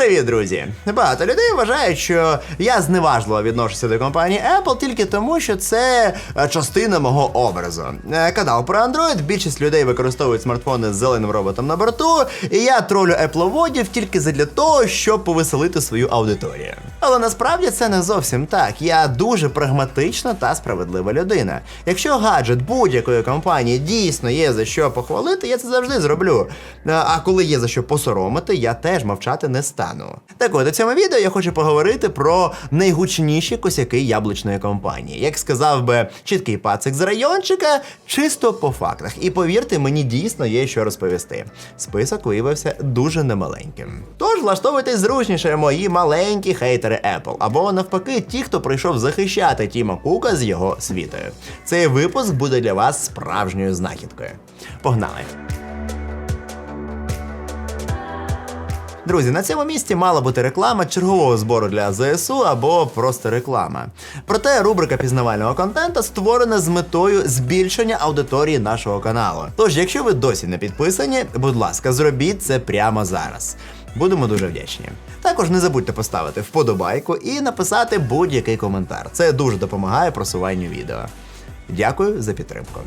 Привіт, друзі! Багато людей вважають, що я зневажливо відношуся до компанії Apple тільки тому, що це е, частина мого образу. Е, Канал про Android, більшість людей використовують смартфони з зеленим роботом на борту, і я тролю Apple-водів тільки задля того, щоб повеселити свою аудиторію. Але насправді це не зовсім так. Я дуже прагматична та справедлива людина. Якщо гаджет будь-якої компанії дійсно є за що похвалити, я це завжди зроблю. А а коли є за що посоромити, я теж мовчати не стану. Так от у цьому відео я хочу поговорити про найгучніші косяки яблучної компанії. Як сказав би чіткий пацик з райончика, чисто по фактах. І повірте, мені дійсно є що розповісти. Список виявився дуже немаленьким. Тож влаштовуйтесь зручніше, мої маленькі хейтери Apple, або навпаки, ті, хто прийшов захищати Тіма Кука з його світою. Цей випуск буде для вас справжньою знахідкою. Погнали! Друзі, на цьому місці мала бути реклама чергового збору для ЗСУ або просто реклама. Проте рубрика пізнавального контенту створена з метою збільшення аудиторії нашого каналу. Тож, якщо ви досі не підписані, будь ласка, зробіть це прямо зараз. Будемо дуже вдячні. Також не забудьте поставити вподобайку і написати будь-який коментар. Це дуже допомагає просуванню відео. Дякую за підтримку.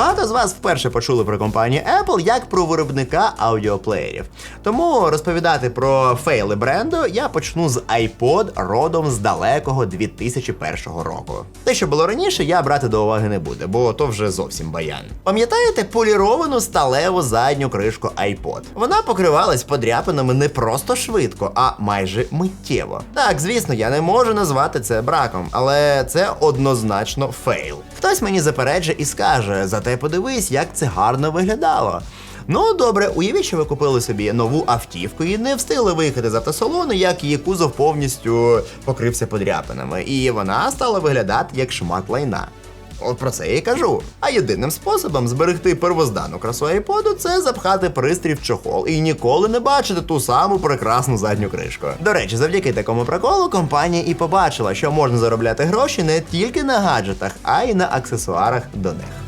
Багато з вас вперше почули про компанію Apple як про виробника аудіоплеєрів. Тому розповідати про фейли бренду я почну з iPod родом з далекого 2001 року. Те, що було раніше, я брати до уваги не буду, бо то вже зовсім баян. Пам'ятаєте поліровану сталеву задню кришку iPod? Вона покривалась подряпинами не просто швидко, а майже миттєво. Так, звісно, я не можу назвати це браком, але це однозначно фейл. Хтось мені заперече і скаже, зате подивись, як це гарно виглядало. Ну добре, уявіть, що ви купили собі нову автівку і не встигли виїхати з автосалону, як її кузов повністю покрився подряпинами, і вона стала виглядати як шмат лайна. От про це я і кажу. А єдиним способом зберегти первозданну красу айподу це запхати пристрій в чохол і ніколи не бачити ту саму прекрасну задню кришку. До речі, завдяки такому приколу компанія і побачила, що можна заробляти гроші не тільки на гаджетах, а й на аксесуарах до них.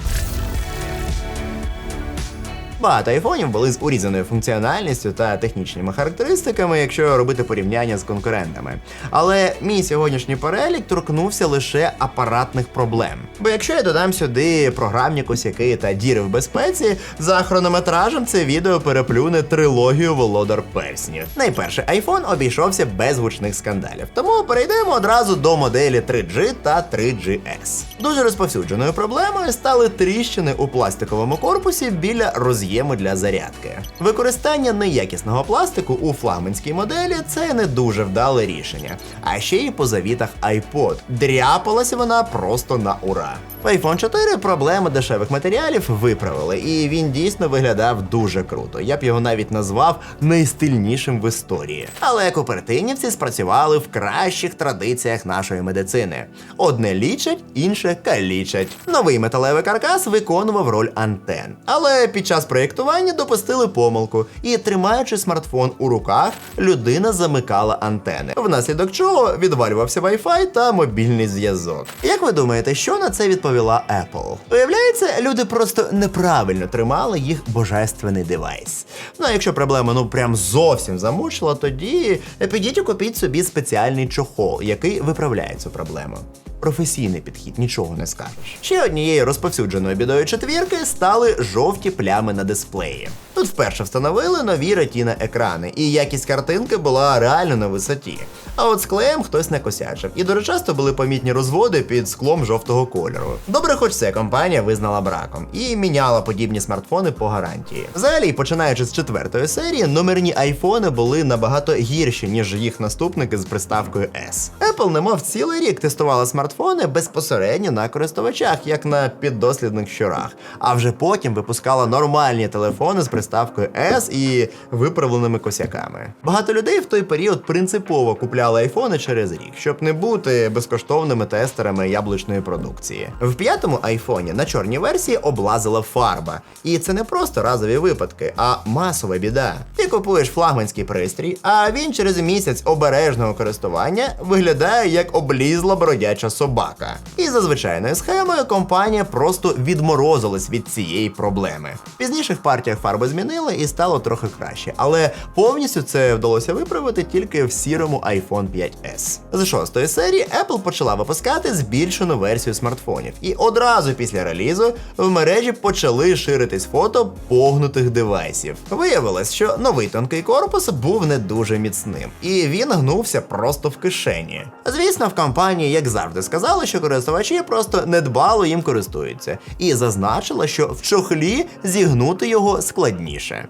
Багато айфонів були з урізаною функціональністю та технічними характеристиками, якщо робити порівняння з конкурентами. Але мій сьогоднішній перелік торкнувся лише апаратних проблем. Бо якщо я додам сюди програмні косяки та діри в безпеці, за хронометражем це відео переплюне трилогію Володар Перснів. Найперше, iPhone обійшовся без гучних скандалів, тому перейдемо одразу до моделі 3G та 3GS. Дуже розповсюдженою проблемою стали тріщини у пластиковому корпусі біля роз'єму для зарядки. Використання неякісного пластику у флагманській моделі це не дуже вдале рішення. А ще й по завітах iPod. Дряпалася вона просто на ура. В iPhone 4 проблеми дешевих матеріалів виправили, і він дійсно виглядав дуже круто. Я б його навіть назвав найстильнішим в історії. Але купертинівці спрацювали в кращих традиціях нашої медицини. Одне лічать, інше калічать. Новий металевий каркас виконував роль антен. Але під час проєктування допустили помилку, і тримаючи смартфон у руках, людина замикала антени. Внаслідок чого відвалювався Wi-Fi та мобільний зв'язок. Як ви думаєте, що на це відповіла Apple? Виявляється, люди просто неправильно тримали їх божественний девайс. Ну а якщо проблема ну прям зовсім замучила, тоді підіть і купіть собі спеціальний чохол, який виправляє цю проблему. Професійний підхід, нічого не скажеш. Ще однією розповсюдженою бідою четвірки стали жовті плями на дисплеї. Тут вперше встановили нові ретіна екрани, і якість картинки була реально на висоті. А от з клеєм хтось не косячив, і дуже часто були помітні розводи під склом жовтого кольору. Добре, хоч це компанія визнала браком і міняла подібні смартфони по гарантії. Взагалі, починаючи з четвертої серії, номерні айфони були набагато гірші, ніж їх наступники з приставкою S. Apple, немов цілий рік тестувала смартфони безпосередньо на користувачах, як на піддослідних щурах, а вже потім випускала нормальні телефони з приставкою приставкою S і виправленими косяками. Багато людей в той період принципово купляли айфони через рік, щоб не бути безкоштовними тестерами яблучної продукції. В п'ятому айфоні на чорній версії облазила фарба. І це не просто разові випадки, а масова біда. Ти купуєш флагманський пристрій, а він через місяць обережного користування виглядає як облізла бродяча собака. І за звичайною схемою компанія просто відморозилась від цієї проблеми. В пізніших партіях фарби змінили і стало трохи краще, але повністю це вдалося виправити тільки в сірому iPhone 5S. З шостої серії Apple почала випускати збільшену версію смартфонів, і одразу після релізу в мережі почали ширитись фото погнутих девайсів. Виявилось, що новий тонкий корпус був не дуже міцним, і він гнувся просто в кишені. Звісно, в компанії, як завжди, сказали, що користувачі просто недбало їм користуються, і зазначила, що в чохлі зігнути його складніше.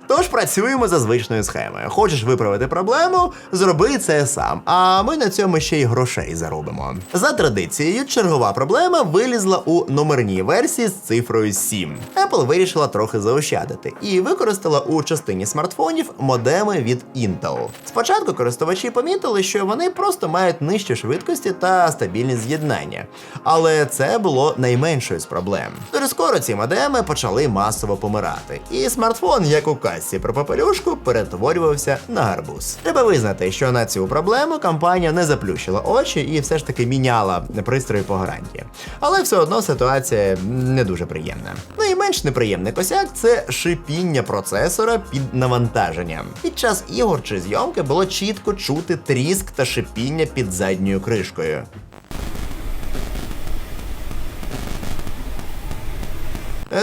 Тож працюємо за звичною схемою. Хочеш виправити проблему, зроби це сам. А ми на цьому ще й грошей заробимо. За традицією, чергова проблема вилізла у номерній версії з цифрою 7. Apple вирішила трохи заощадити і використала у частині смартфонів модеми від Intel. Спочатку користувачі помітили, що вони просто мають нижчі швидкості та стабільність з'єднання. Але це було найменшою з проблем. Дуже скоро ці модеми почали масово помирати, і смартфон, як у касці про попелюшку, перетворювався на гарбуз. Треба визнати, що на цю проблему компанія не заплющила очі і все ж таки міняла пристрої по гарантії. Але все одно ситуація не дуже приємна. Ну і менш неприємний косяк це шипіння процесора під навантаженням. Під час ігор чи зйомки було чітко чути тріск та шипіння під задньою кришкою.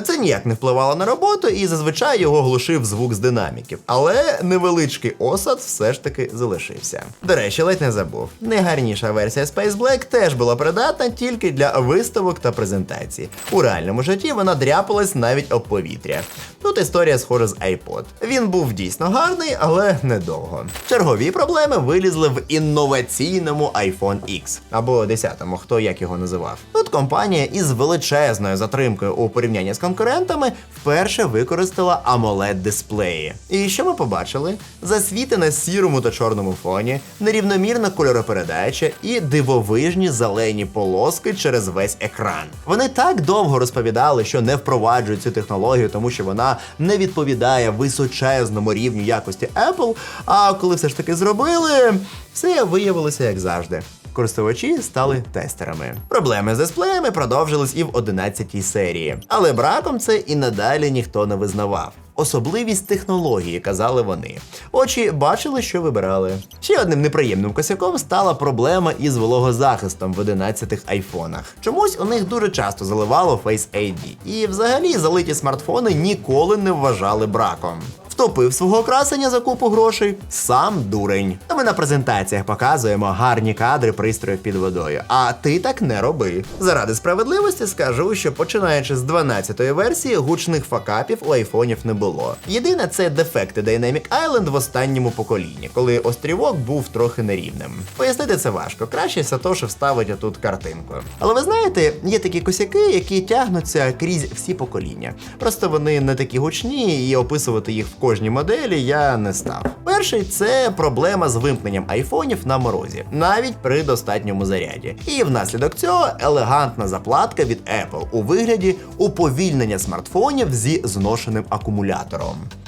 Це ніяк не впливало на роботу, і зазвичай його глушив звук з динаміків. Але невеличкий осад все ж таки залишився. До речі, ледь не забув. Найгарніша версія Space Black теж була придатна тільки для виставок та презентацій. У реальному житті вона дряпалась навіть об повітря. Тут історія схожа з iPod. Він був дійсно гарний, але недовго. Чергові проблеми вилізли в інноваційному iPhone X або 10-му, хто як його називав. Тут компанія із величезною затримкою у порівнянні з конкурентами вперше використала amoled дисплеї. І що ми побачили? Засвіти на сірому та чорному фоні, нерівномірна кольоропередача і дивовижні зелені полоски через весь екран. Вони так довго розповідали, що не впроваджують цю технологію, тому що вона не відповідає височезному рівню якості Apple. А коли все ж таки зробили, все виявилося як завжди. Користувачі стали тестерами. Проблеми з дисплеями продовжились і в 11-й серії, але браком це і надалі ніхто не визнавав. Особливість технології, казали вони. Очі бачили, що вибирали. Ще одним неприємним косяком стала проблема із вологозахистом в 11-х айфонах. Чомусь у них дуже часто заливало Face ID. І взагалі залиті смартфони ніколи не вважали браком. Втопив свого красення за купу грошей сам дурень. А ми на презентаціях показуємо гарні кадри пристроїв під водою. А ти так не роби. Заради справедливості скажу, що починаючи з 12-ї версії гучних факапів у айфонів не було. Єдине це дефекти Dynamic Island в останньому поколінні, коли острівок був трохи нерівним. Пояснити це важко, краще Сатоши вставить тут картинку. Але ви знаєте, є такі косяки, які тягнуться крізь всі покоління. Просто вони не такі гучні, і описувати їх в кожній моделі я не став. Перший це проблема з вимкненням айфонів на морозі, навіть при достатньому заряді. І внаслідок цього елегантна заплатка від Apple у вигляді уповільнення смартфонів зі зношеним акумулятором.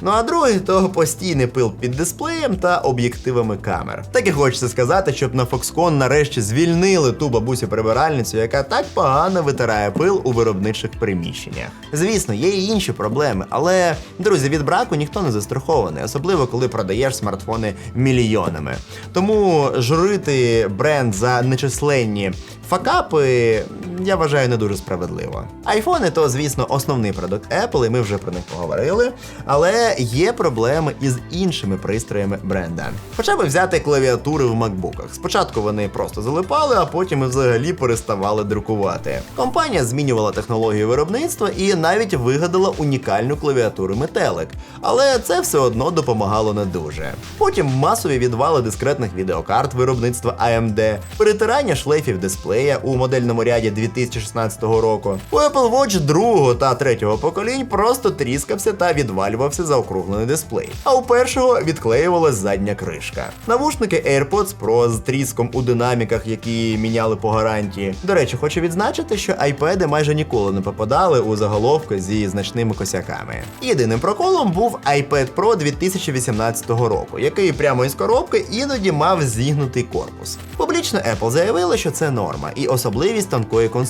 Ну а другий то постійний пил під дисплеєм та об'єктивами камер. Так і хочеться сказати, щоб на Foxconn нарешті звільнили ту бабусю прибиральницю, яка так погано витирає пил у виробничих приміщеннях. Звісно, є і інші проблеми, але друзі, від браку ніхто не застрахований, особливо коли продаєш смартфони мільйонами. Тому журити бренд за нечисленні факапи я вважаю не дуже справедливо. Айфони то, звісно, основний продукт Apple, і ми вже про них поговорили. Але є проблеми із іншими пристроями бренда. Хоча б взяти клавіатури в макбуках. Спочатку вони просто залипали, а потім і взагалі переставали друкувати. Компанія змінювала технологію виробництва і навіть вигадала унікальну клавіатуру метелик. Але це все одно допомагало не дуже. Потім масові відвали дискретних відеокарт виробництва AMD, перетирання шлейфів дисплея у модельному ряді 2016 року. У Apple Watch другого та третього поколінь просто тріскався та відвалювався заокруглений дисплей. А у першого відклеювалась задня кришка. Навушники AirPods Pro з тріском у динаміках, які міняли по гарантії. До речі, хочу відзначити, що iPad майже ніколи не попадали у заголовки зі значними косяками. Єдиним проколом був iPad Pro 2018 року, який прямо із коробки іноді мав зігнутий корпус. Публічно Apple заявила, що це норма і особливість тонкої конструкції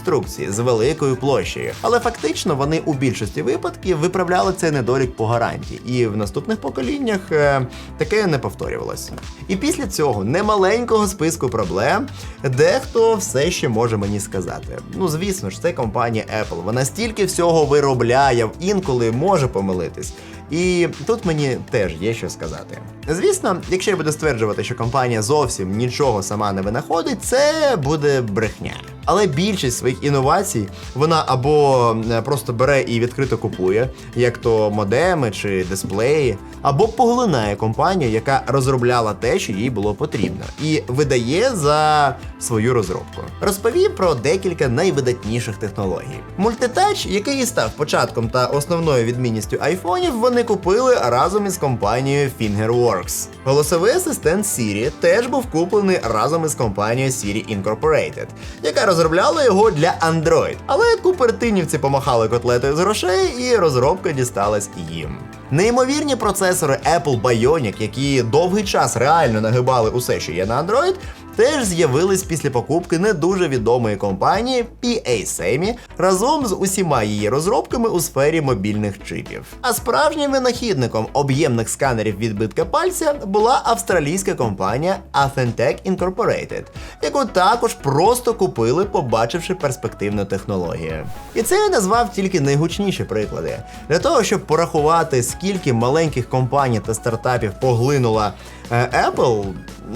з великою площею, але фактично вони у більшості випадків виправляли цей недолік по гарантії, і в наступних поколіннях е, таке не повторювалося. І після цього немаленького списку проблем дехто все ще може мені сказати. Ну звісно ж, це компанія Apple. Вона стільки всього виробляє, інколи може помилитись. І тут мені теж є що сказати. Звісно, якщо я буду стверджувати, що компанія зовсім нічого сама не винаходить, це буде брехня. Але більшість своїх інновацій вона або е, просто бере і відкрито купує, як то модеми чи дисплеї, або поглинає компанію, яка розробляла те, що їй було потрібно, і видає за свою розробку. Розповім про декілька найвидатніших технологій. Мультитач, який і став початком та основною відмінністю айфонів, вони купили разом із компанією Fingerworks. Голосовий асистент Siri теж був куплений разом із компанією Siri Incorporated, яка розробляла його для Android. Але купертинівці помахали котлетою з грошей, і розробка дісталась їм. Неймовірні процесори Apple Bionic, які довгий час реально нагибали усе, що є на Android, теж з'явились після покупки не дуже відомої компанії PA Semi разом з усіма її розробками у сфері мобільних чипів. А справжнім винахідником об'ємних сканерів відбитка пальця була австралійська компанія Athentec Incorporated, яку також просто купили, побачивши перспективну технологію. І це я назвав тільки найгучніші приклади. Для того, щоб порахувати, скільки маленьких компаній та стартапів поглинула е, Apple,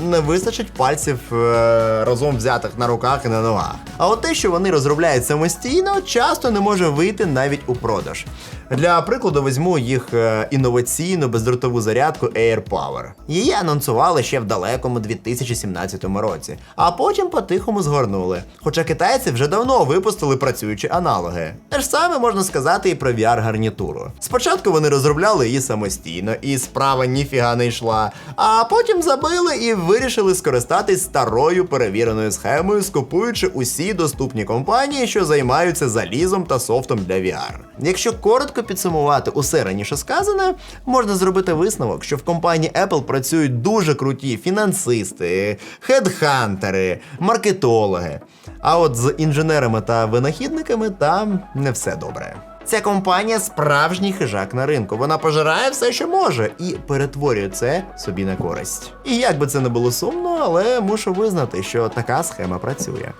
не вистачить пальців е, разом взятих на руках і на ногах. А от те, що вони розробляють самостійно, часто не може вийти навіть у продаж. Для прикладу візьму їх е, інноваційну бездротову зарядку AirPower. Її анонсували ще в далекому 2017 році, а потім по-тихому згорнули. Хоча китайці вже давно випустили працюючі аналоги. Те ж саме можна сказати і про VR-гарнітуру. Спочатку вони розробляли її самостійно, і справа ніфіга не йшла, а потім забили і вирішили скористатись старою перевіреною схемою, скупуючи усі доступні компанії, що займаються залізом та софтом для VR. Якщо коротко підсумувати усе раніше сказане, можна зробити висновок, що в компанії Apple працюють дуже круті фінансисти, хедхантери, маркетологи. А от з інженерами та винахідниками там не все добре. Ця компанія справжній хижак на ринку. Вона пожирає все, що може, і перетворює це собі на користь. І як би це не було сумно, але мушу визнати, що така схема працює.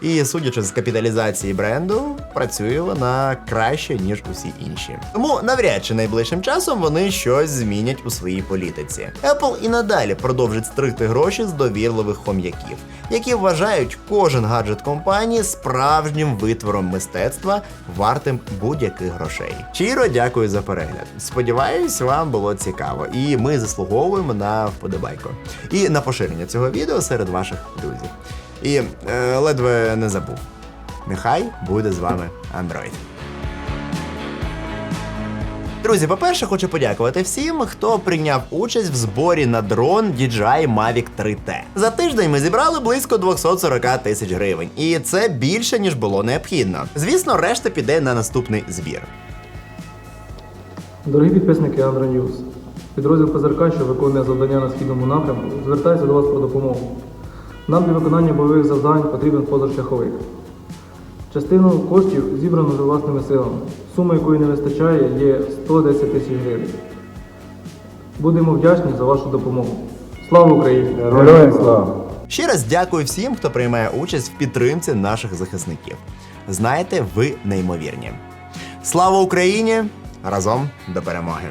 І судячи з капіталізації бренду, працює вона краще, ніж усі інші. Тому навряд чи найближчим часом вони щось змінять у своїй політиці. Apple і надалі продовжить стригти гроші з довірливих хом'яків, які вважають кожен гаджет компанії справжнім витвором мистецтва, вартим будь-яких грошей. Щиро дякую за перегляд. Сподіваюсь, вам було цікаво, і ми заслуговуємо на вподобайку і на поширення цього відео серед ваших друзів. І е, ледве не забув. Нехай буде з вами Android. Друзі, по-перше, хочу подякувати всім, хто прийняв участь в зборі на дрон DJI Mavic 3T. За тиждень ми зібрали близько 240 тисяч гривень, і це більше ніж було необхідно. Звісно, решта піде на наступний збір. Дорогі підписники Андро Ньюз, підрозділ ПЗРК, що виконує завдання на східному напрямку, звертається до вас про допомогу. Нам для виконання бойових завдань потрібен позашляховик. Частину коштів зібрано вже власними силами. Сума, якої не вистачає, є 110 тисяч гривень. Будемо вдячні за вашу допомогу. Слава Україні! Героям слава! Ще раз дякую всім, хто приймає участь в підтримці наших захисників. Знаєте, ви неймовірні. Слава Україні! Разом до перемоги!